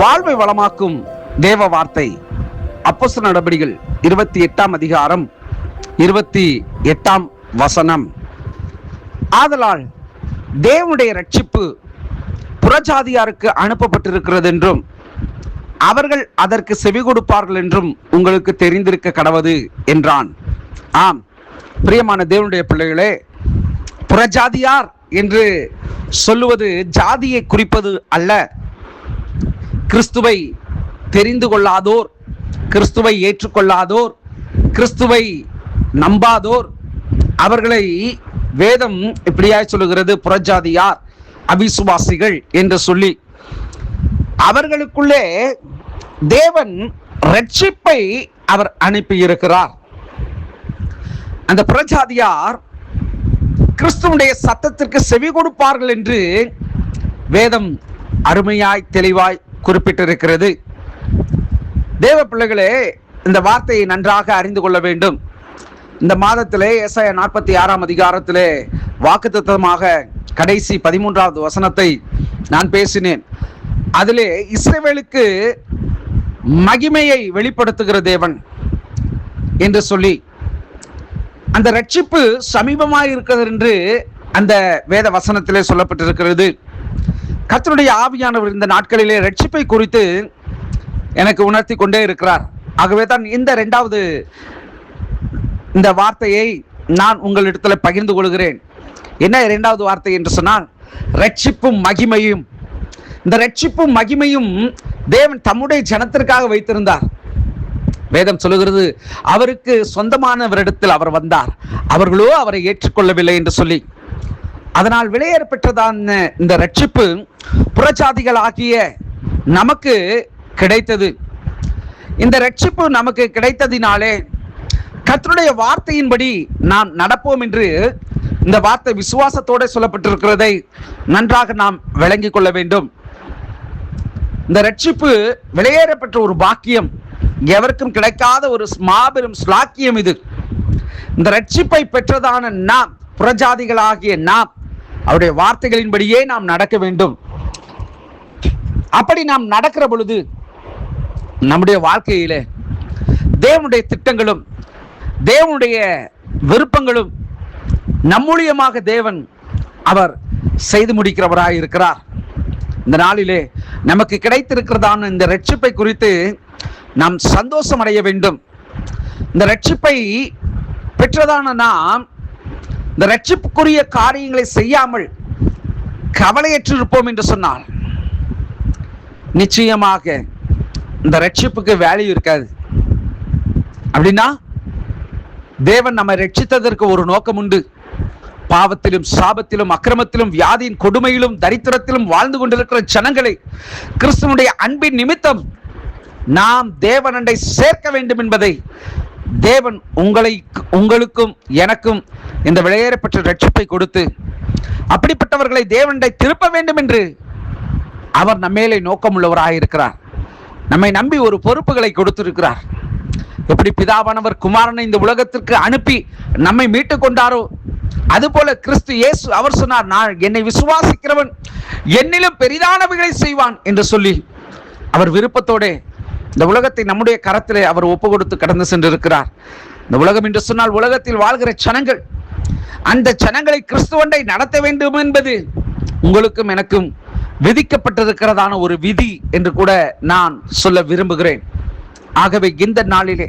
வாழ்வை வளமாக்கும் தேவ வார்த்தை. அப்போஸ்தல நடபடிகள் இருபத்தி எட்டாம் அதிகாரம் இருபத்தி எட்டாம் வசனம். ஆதலால் தேவனுடைய ரட்சிப்பு புறஜாதியாருக்கு அனுப்பப்பட்டிருக்கிறது என்றும் அவர்கள் அதற்கு செவி கொடுப்பார்கள் என்றும் உங்களுக்கு தெரிந்திருக்க கடவது என்றான். ஆம் பிரியமான தேவனுடைய பிள்ளைகளே புறஜாதியார் என்று சொல்லுவது ஜாதியை குறிப்பது அல்ல. கிறிஸ்துவை தெரிந்து கொள்ளாதோர் கிறிஸ்துவை ஏற்றுக்கொள்ளாதோர் கிறிஸ்துவை நம்பாதோர். அவர்களை வேதம் இப்படியாய் சொல்லுகிறது புறஜாதியார் அவிசுவாசிகள் என்று சொல்லி. அவர்களுக்குள்ளே தேவன் ரட்சிப்பை அவர் அனுப்பியிருக்கிறார். அந்த புறஜாதியார் கிறிஸ்துவனுடைய சத்தத்திற்கு செவி கொடுப்பார்கள் என்று வேதம் அருமையாய் தெளிவாய் குறிப்பிட்டிருக்கிறது. தேவ பிள்ளைகளே இந்த வார்த்தையை நன்றாக அறிந்து கொள்ள வேண்டும். இந்த மாதத்திலே எஸ்ஐ நாற்பத்தி ஆறாம் அதிகாரத்திலே வாக்குத்தத்தமாக கடைசி பதிமூன்றாவது வசனத்தை நான் பேசினேன். அதிலே இஸ்ரேவேலுக்கு மகிமையை வெளிப்படுத்துகிற தேவன் என்று சொல்லி அந்த ரட்சிப்பு சமீபமாக இருக்கிறது என்று அந்த வேத வசனத்திலே சொல்லப்பட்டிருக்கிறது. கத்தனுடைய ஆவியானவர் இந்த நாட்களிலே ரட்சிப்பை குறித்து எனக்கு உணர்த்தி கொண்டே இருக்கிறார். ஆகவே தான் இந்த ரெண்டாவது இந்த வார்த்தையை நான் உங்களிடத்தில் பகிர்ந்து கொள்கிறேன். என்ன இரண்டாவது வார்த்தை என்று சொன்னால் ரட்சிப்பும் மகிமையும். இந்த ரட்சிப்பும் மகிமையும் தேவன் தம்முடைய ஜனத்திற்காக வைத்திருந்தார். வேதம் சொல்லுகிறது அவருக்கு சொந்தமானவரிடத்தில் அவர் வந்தார். அவர்களோ அவரை ஏற்றுக்கொள்ளவில்லை என்று சொல்லி. அதனால் விலையேற பெற்றதான இந்த ரட்சிப்பு புறஜாதிகள் ஆகிய நமக்கு கிடைத்தது. இந்த ரட்சிப்பு நமக்கு கிடைத்ததினாலே கத்தருடைய வார்த்தையின்படி நாம் நடப்போம் என்று இந்த வார்த்தை விசுவாசத்தோட சொல்லப்பட்டிருக்கிறதை நன்றாக நாம் விளங்கிக் கொள்ள வேண்டும். இந்த ரட்சிப்பு வெளியேறப்பெற்ற ஒரு பாக்கியம். எவருக்கும் கிடைக்காத ஒரு மாபெரும் ஸ்லாக்கியம் இது. இந்த ரட்சிப்பை பெற்றதான நாம் புறஜாதிகளாகிய நாம் அவருடைய வார்த்தைகளின்படியே நாம் நடக்க வேண்டும். அப்படி நாம் நடக்கிற பொழுது நம்முடைய வாழ்க்கையிலே தேவனுடைய திட்டங்களும் தேவனுடைய விருப்பங்களும் நம்மூலியமாக தேவன் அவர் செய்து முடிக்கிறவராய் இருக்கிறார். இந்த நாளிலே நமக்கு கிடைத்திருக்கிறதான இந்த ரட்சிப்பை குறித்து நாம் சந்தோஷம் அடைய வேண்டும். இந்த ரட்சிப்பை பெற்றதான நாம் இந்த ரட்சிப்புக்குரிய காரியங்களை செய்யாமல் கவலையற்றிருப்போம் என்று சொன்னால் நிச்சயமாக இந்த ரட்சிப்புக்கு வேல்யூ இருக்காது. அப்படின்னா தேவன் நம்மை ரட்சித்ததற்கு ஒரு நோக்கம் உண்டு. பாவத்திலும் சாபத்திலும் அக்கிரமத்திலும் வியாதியின் கொடுமையிலும் தரித்திரத்திலும் வாழ்ந்து கொண்டிருக்கிற ஜனங்களை கிறிஸ்துவனுடைய அன்பின் நிமித்தம் நாம் தேவனண்டை சேர்க்க வேண்டும் என்பதை தேவன் உங்களை உங்களுக்கும் எனக்கும் இந்த விளையேறப்பட்ட ரட்சிப்பை கொடுத்து அப்படிப்பட்டவர்களை தேவனை திருப்ப வேண்டும் என்று அவர் நம்மேலே நோக்கமுள்ளவராக இருக்கிறார். நம்மை நம்பி ஒரு பொறுப்புகளை கொடுத்திருக்கிறார். எப்படி பிதாவானவர் குமாரனை இந்த உலகத்திற்கு அனுப்பி நம்மை மீட்டு கொண்டாரோ? அதுபோல கிறிஸ்து இயேசு அவர் சொன்னார் நான் என்னை விசுவாசிக்கிறவன் என்னிலும் பெரிதானவைகளை செய்வான் என்று சொல்லி அவர் விருப்பத்தோட இந்த உலகத்தை நம்முடைய கரத்திலே அவர் ஒப்பு கொடுத்து கடந்து சென்றிருக்கிறார். இந்த உலகம் என்று சொன்னால் உலகத்தில் வாழ்கிற சனங்கள் அந்த சனங்களை கிறிஸ்துவண்டை நடத்த வேண்டும் என்பது உங்களுக்கும் எனக்கும் விதிக்கப்பட்டிருக்கிறதான ஒரு விதி என்று கூட நான் சொல்ல விரும்புகிறேன். ஆகவே இந்த நாளிலே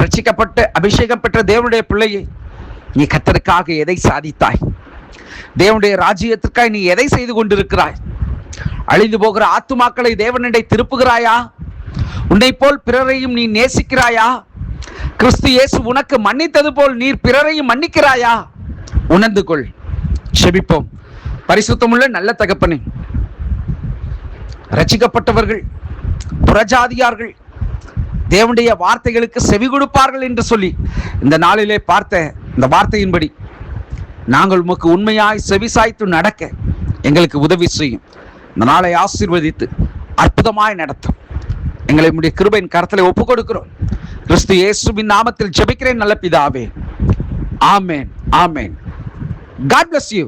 ரட்சிக்கப்பட்டு அபிஷேகம் பெற்ற தேவனுடைய பிள்ளையை நீ கத்தருக்காக எதை சாதித்தாய்? தேவனுடைய ராஜ்யத்திற்காய் நீ எதை செய்து கொண்டிருக்கிறாய்? அழிந்து போகிற ஆத்துமாக்களை தேவனிடை திருப்புகிறாயா? உன்னை போல் பிறரையும் நீ நேசிக்கிறாயா? கிறிஸ்து இயேசு உனக்கு மன்னித்தது போல் நீர் பிறரையும் மன்னிக்கிறாயா? உணர்ந்து கொள். செபிப்போம். பரிசுத்தமுள்ள நல்ல தகப்பனே ரசிக்கப்பட்டவர்கள் புறஜாதியார்கள் தேவனுடைய வார்த்தைகளுக்கு செவி கொடுப்பார்கள் என்று சொல்லி இந்த நாளிலே பார்த்த இந்த வார்த்தையின்படி நாங்கள் உமக்கு உண்மையாய் செவிசாய்த்து நடக்க எங்களுக்கு உதவி செய்யும். இந்த நாளை ஆசீர்வதித்து அற்புதமாய் நடத்தும். எங்களை உடைய கிருபையின் கரத்தில் ஒப்பு கொடுக்கிறோம் கிறிஸ்து இயேசுவின் நாமத்தில் ஜெபிக்கிறேன் நல்ல பிதாவே. ஆமேன் ஆமேன். God bless you